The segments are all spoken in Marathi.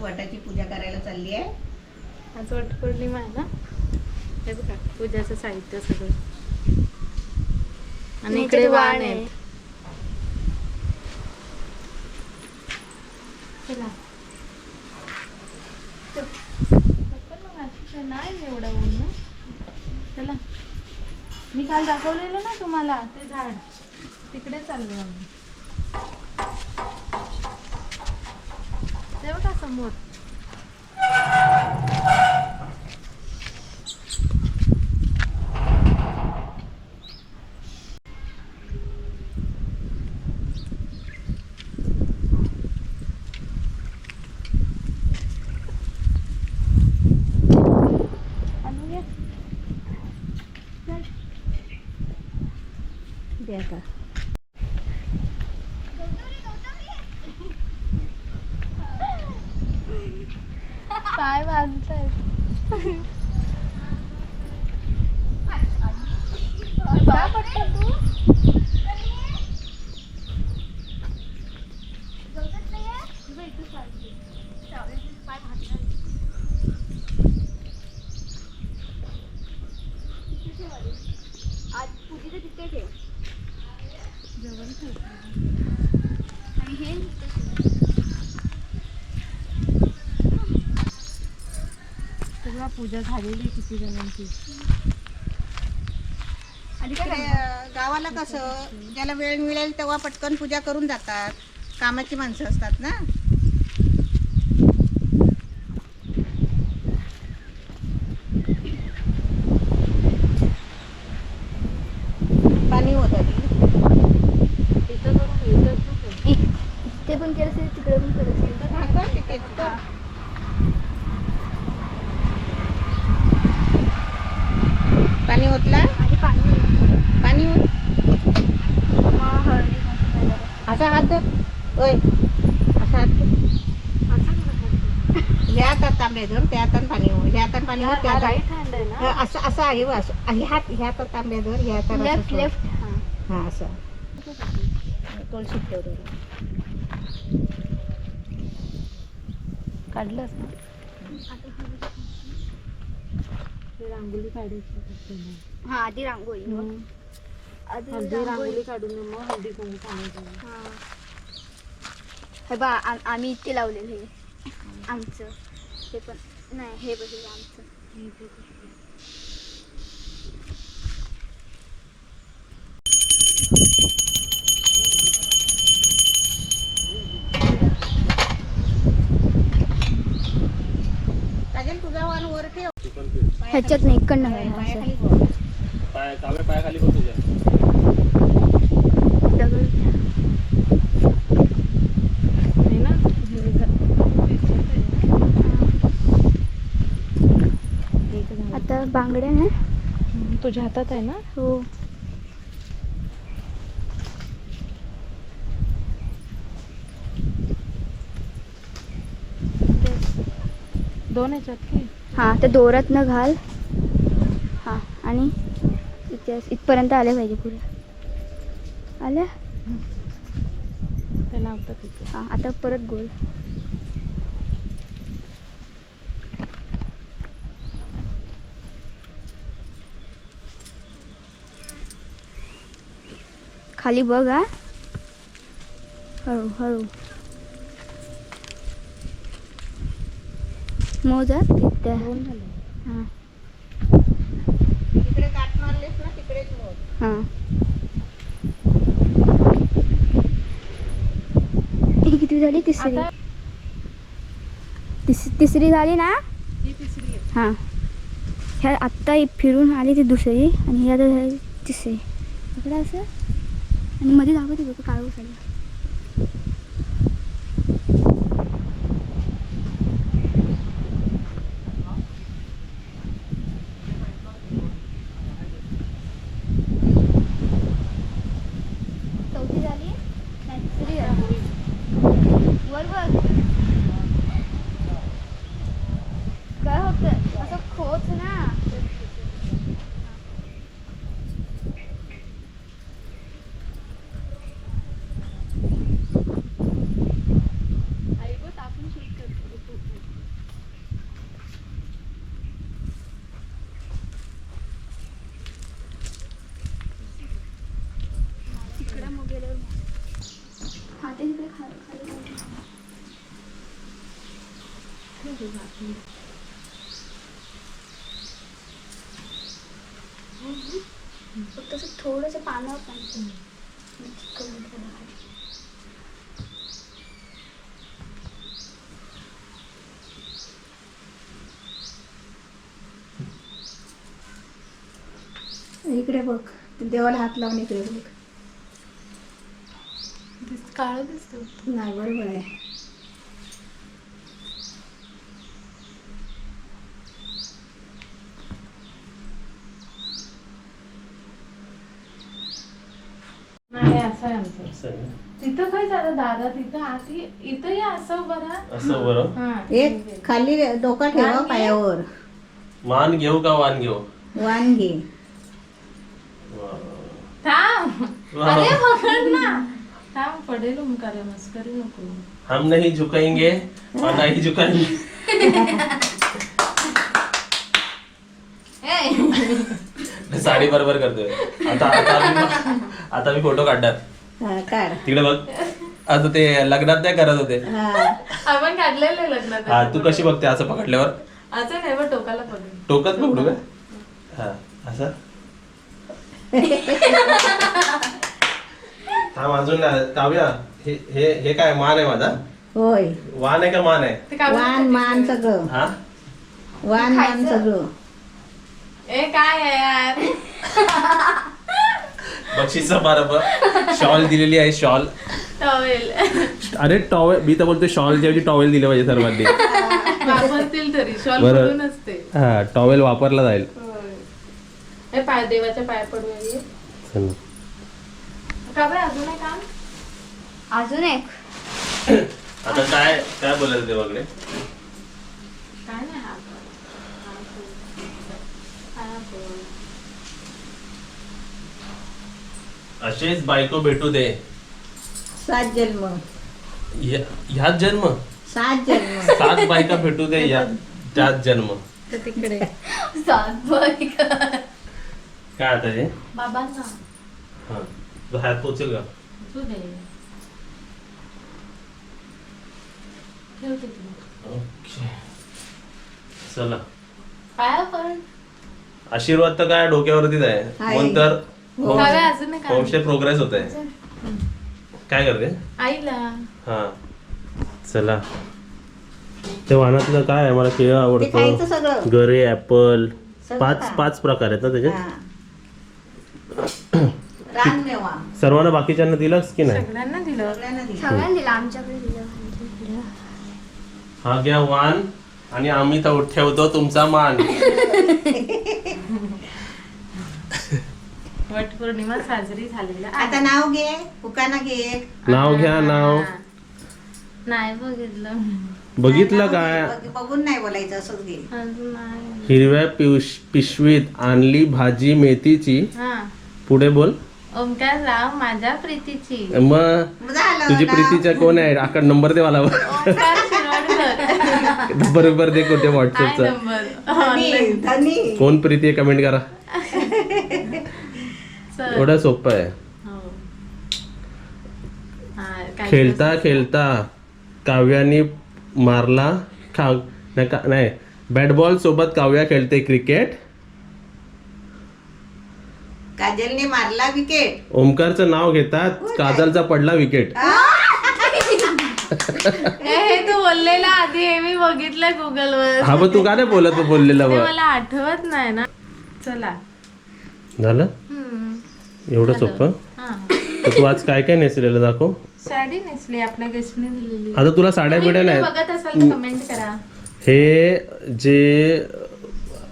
वटाची पूजा करायला चालली आहे. आज वट पौर्णिमा आहे ना? हे बघा पूजाचं साहित्य सगळं. आणि इकडे वाण आहेत. चला. नाही एवढं ऊन. ना चला. मी काल दाखवलेलं ना तुम्हाला ते झाड. तिकडे चाललो आम्ही. ते बघा समोर आणूया द्या का पाय बांधताय आज पूजेचं तिथे ठेव आणि हे सगळा पूजा झालेली किती जणांची. अं, गावाला कसं ज्याला वेळ मिळेल तेव्हा पटकन पूजा करून जातात. कामाची माणसं असतात ना? पाणी होत. ते पण केलं तिकडे पण केलं असेल हा, कर तिथे तिथं. पाणी ओतला आणि पाणी पाणी ओत. मग हळदी कुंकू वगैरे. असा हात धर ओय असा हात धर. ह्या हातात तांबे धर त्या हातात पाणी हो ह्या हातात पाणी त्या हा, आहे हा, असं असं आहे बा, असं ह्या हात ह्या हातात तांबे धर ह्या हातात असं लेफ्ट सोड. हां. हा असं. तुळशीत ठेव धरून. काढलंस ना ते रांगोळी काढायची. हां आधी रांगोळी. मग. आधी हळदी रांगोळी. रांगोळी काढून मग हळदी कुंकू सांगायचं हां. हे बा आम- आम्ही इथे लावलेलं. हे आमचं. हे पण नाही हे बघ आमचं. तुझा वाण वर ठेव. ह्याच्यात नाही इकडनं. पायाखाली पायाखाली बघ तुझ्या दगड आहे ना हे ज- एक झालं. आता बांगड्या ना तुझ्या हातात आहे ना? हो दोन ह्याच्यात की हां त्या दोऱ्यात न घाल। हां आणि इथे इथपर्यंत आले पाहिजे पुढे. आल्या ते लावतात तिथे. हां आता परत गोल खाली बघ. हा हळू हळू. मोजा तिथे हां. तिकडे काट मारलेस ना तिकडेच मोड हां. ही किती झाली? तिसरी. तिस तिसरी झाली ना? ही हां. ह्या आत्ता फिरून आली ती दुसरी आणि ही झाली तिसरी. इकडे असं? आणि मध्ये दाखवते बघ काळू साडी चौथी झाली नाही तिसरी झाली वर बघ काय होतं असं खोच ना जाते तिकडे खाली खाली फक्त असं थोडंसं पानावर पाहिजे. इकडे बघ देवाला हात लावून इकडे बघ. काळं दिसतो. नाही बरोबर आहे नाही असं आहे आमचं असं तिथं काय झालं दादा? तिथं आधी इथंही असं बरं. असं बरं? हा. एक खाली डोका ठेवा? पायावर. मान घेऊ का वान घेऊ? वानगी थांब. वा. अरे पकड ना. थांब पडेल ओंकार मस्करी नको. हम नहीं झुकाएंगे और नहीं झुकाएंगे. साडी बरोबर करतोय आता आता मी आता मी फोटो काढणार. हा काढ. तिकडे बघ. आता ते लग्नात नाही करत होते. हा. आपण काढलेलं लग्नात. हा तू कशी बघते असं पकडल्यावर? असं नाही बघ टोकाला टोकत पकडू का? हा. असं? थांब अजून नाही. काव्या हे हे हे काय मान आहे माझा? होय. वान आहे का मान आहे? ते काय वान मान सगळं. हा? वान मान सगळं. ए काय आहे यार? बक्षीस समारंभ शॉल दिलेली आहे शॉल टॉवेल अरे टॉवेल मी तर बोलतो शॉलच्या ऐवजी टॉवेल दिलं पाहिजे सर्वांनी वापरतील तरी शॉल बरं. पडून असते हा टॉवेल वापरला जाईल हे पाय देवाच्या पाय पडूया का बरं अजून एक काम अजून एक आता काय काय बोलायचं देवाकडे काय नाही हा पण. हा पण. हा पण. असेच बायको भेटू दे. सात जन्म. ह्या- ह्यात जन्म? सात जन्म. सात बायका भेटू दे या त्यात जन्म. तर तिकडे. सात बाई काय आता हे? बाबांना. हा तो पोचेल का? तू दे. ओके. चला. पण आशीर्वाद तर काय डोक्यावरतीच आहे. आहे. म्हणून तर होमस्टे प्रोग्रेस होत आहे. काय करते? आईला. हा. चला. ते वाहनातलं काय आहे? मला केळं ते खायचं आवडतं सगळं. गरे ऍपल सगळं पाच खा. पाच प्रकार आहेत ना त्याचे? हा. रानमेवा सर्वांना बाकीच्यांना दिलंच की नाही? सगळ्यांना दिलं. सगळ्यांना दिलं. सगळ्यांना दिलं. आमच्याकडे दिलं. आमच्याकडे. हा घ्या वान आणि आम्ही तर ठेवतो तुमचा मान. वट पौर्णिमा साजरी झालेला आता नाव घे उकाना घे नाव घ्या नाव. नाही बघितलं. बघितलं नाव घे. काय? बघ- बघून नाही बोलायचं असंच घे. अजून नाही. हिरव्या पिश पिशवीत आणली भाजी मेथीची. हा. पुढे बोल. ओंकार राव माझ्या प्रीतीची. मग झालं तुझी नाव. प्रीतीच्या कोण आहे? आकड नंबर दे मला. ओंकार शिरोडकर. बरोबर दे कुठे काय व्हॉट्सअपचा नंबर. धनी, धनी. कोण प्रीती आहे? कमेंट करा. एवढं सोपं आहे. हो. खेळता खेळता काव्याने मारला खा नाही का- नाही बॅट बॉल सोबत काव्या खेळते क्रिकेट काजलने मारला विकेट ओमकारचं नाव घेतात काजलचा पडला विकेट ए, हे तू बोललेला आधी हे मी बघितलंय गुगल वर हा मग तू का नाही बोलत तू बोललेला मला आठवत नाही ना. चला. झालं. एवढं सोपं? हा. तर तू आज काय काय नेसलेलं दाखव. साडी नेसली आपल्या गेस्टने दिलेली. आता तुला साड्या बिड्या नाही. बघत असाल तर कमेंट करा. हे जे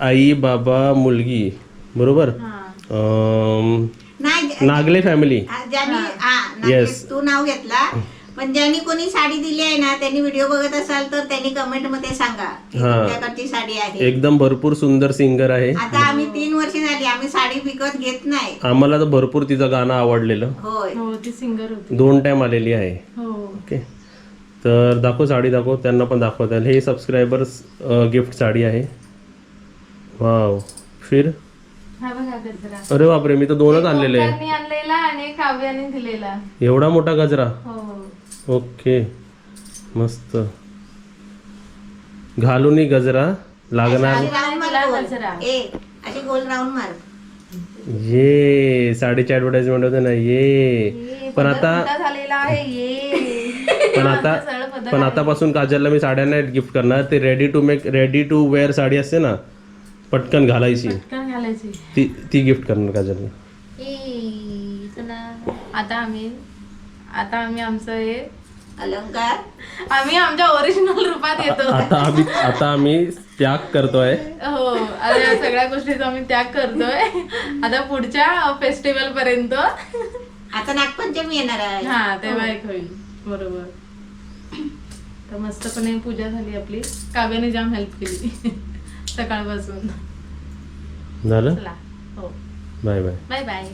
आई बाबा मुलगी बरोबर? हा. अं, नागले फॅमिली हा, ज्यांनी हा. नागेश, Yes. तू नाव घेतला. पण ज्यांनी कोणी साडी दिली आहे ना त्यांनी व्हिडिओ बघत असाल तर त्यांनी कमेंटमध्ये सांगा की हा. तुमच्याकडची साडी आहे. एकदम भरपूर सुंदर सिंगर आहे. आता आम्ही तीन वर्ष झाली आम्ही साडी विकत घेत नाही. आम्हाला तर भरपूर तिचं गाणं आवडलेलं. होय. हो ती सिंगर होती. दोन टाइम आलेली आहे. हो. ओके. तर दाखव साडी दाखव. त्यांना पण दाखवता येईल हे सबस्क्रायबर्स गिफ्ट साडी आहे. वाव फिर? हा बघा गजरा. अरे बापरे मी तर दोनच आणलेले आहे. आणलेला आणि काव्याने दिलेला. एवढा मोठा गजरा? हो. ओके. मस्त. घालूनी गजरा. लागणार? अशी गोल. राऊंड मार ये साडीची ऍडव्हर्टाइजमेंट होते ना ये. पण आता झालेला आहे ये. पण आता पण आतापासून काजलला मी साड्या नाही गिफ्ट करणार. ते ready to make ready to wear sari असते ना पटकन घालायची. पटकन घालायची. ती ती गिफ्ट करणार काजलला. आता आम्ही आता आम्ही आमचं हे अलंकार. आम्ही आमच्या ओरिजिनल रूपात येतो. आता आम्ही आता आम्ही त्याग करतोय. हो आता या सगळ्या गोष्टीचा आम्ही त्याग करतोय. आता पुढच्या फेस्टिवल पर्यंत. आता नागपंचमी येणार आहे. हा तेव्हा एक होईल. बरोबर. तर मस्तपणे पूजा झाली आपली. काव्याने जाम हेल्प केली. सकाळपासून. झालं? चला. हो. Bye bye. Bye bye.